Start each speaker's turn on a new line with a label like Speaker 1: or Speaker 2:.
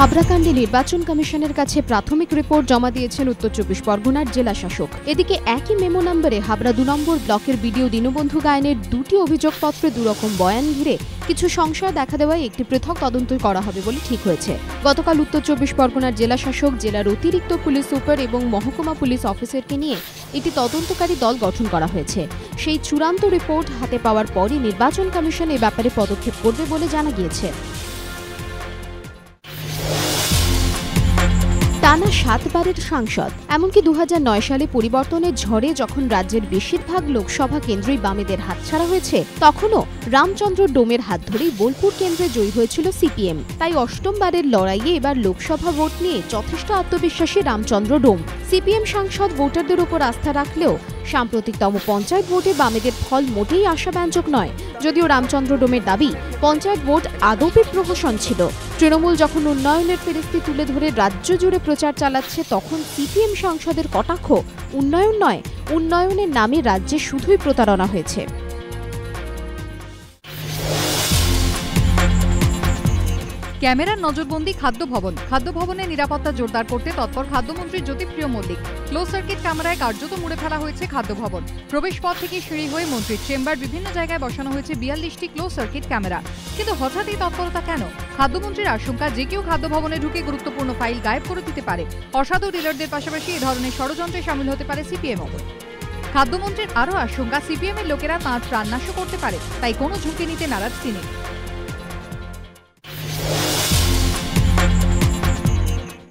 Speaker 1: হাবড়াকাণ্ডে নির্বাচন কমিশনের কাছে প্রাথমিক রিপোর্ট জমা দিয়েছেন উত্তর চব্বিশ পরগনার জেলা শাসক। এদিকে একই মেমো নম্বরে হাবড়া দু নম্বর ব্লকের বিডিও দীনবন্ধু গায়নের দুটি অভিযোগপত্রে দুরকম বয়ান ঘিরে কিছু সংশয় দেখা দেওয়ায় একটি পৃথক তদন্ত করা হবে বলে ঠিক হয়েছে। গতকাল উত্তর চব্বিশ পরগনার জেলা শাসক, জেলার অতিরিক্ত পুলিশ সুপার এবং মহকুমা পুলিশ অফিসারকে নিয়ে একটি তদন্তকারী দল গঠন করা হয়েছে। সেই চূড়ান্ত রিপোর্ট হাতে পাওয়ার পরই নির্বাচন কমিশন এ ব্যাপারে পদক্ষেপ করবে বলে জানা গিয়েছে। টানা সাতবারের সাংসদ। এমনকি দু হাজার নয় সালে পরিবর্তনের ঝড়ে যখন রাজ্যের বেশিরভাগ লোকসভা কেন্দ্রই বামেদের হাতছাড়া হয়েছে, তখনও রামচন্দ্র ডোমের হাত ধরেই বোলপুর কেন্দ্রে জয়ী হয়েছিল সিপিএম। তাই অষ্টমবারের লড়াইয়ে এবার লোকসভা ভোট নিয়ে যথেষ্ট আত্মবিশ্বাসী রামচন্দ্র ডোম। সিপিএম সাংসদ ভোটারদের উপর আস্থা রাখলেও সাম্প্রতিকতম পঞ্চায়েত ভোটে বামেদের ফল মোটেই আশাব্যঞ্জক নয়। যদিও রামচন্দ্র ডোমের দাবি, পঞ্চায়েত ভোট আদপে প্রহসন ছিল। তৃণমূল যখন উন্নয়নের ফেরিস্তি তুলে ধরে রাজ্য জুড়ে প্রচার চালাচ্ছে, তখন সিপিএম সংসদের কটাক্ষ উন্নয়ন নয়, উন্নয়নের নামে রাজ্যে শুধুই প্রতারণা হয়েছে।
Speaker 2: ক্যামেরার নজরবন্দি খাদ্য ভবন খাদ্য ভবনের নিরাপত্তা জোরদার করতে তৎপর খাদ্যমন্ত্রী জ্যোতিপ্রিয় মল্লিক। ক্লোজ সার্কিট ক্যামেরায় কার্যত মুড়ে ফেলা হয়েছে খাদ্য ভবন প্রবেশ পথ থেকে সিঁড়ি হয়ে মন্ত্রীর চেম্বার বিভিন্ন জায়গায় বসানো হয়েছে বিয়াল্লিশটি ক্লোজ সার্কিট ক্যামেরা। কিন্তু হঠাৎই তৎপরতা কেন? খাদ্যমন্ত্রীর আশঙ্কা যে কেউ খাদ্য ভবনে ঢুকে গুরুত্বপূর্ণ ফাইল গায়েব করে দিতে পারে। অসাধু ডিলারদের পাশাপাশি এ ধরনের ষড়যন্ত্রে সামিল হতে পারে সিপিএমও খাদ্যমন্ত্রীর আরও আশঙ্কা সিপিএম এর লোকেরা তাঁর প্রাণনাশও করতে পারে, তাই কোনো ঝুঁকি নিতে নারাজ তিনি।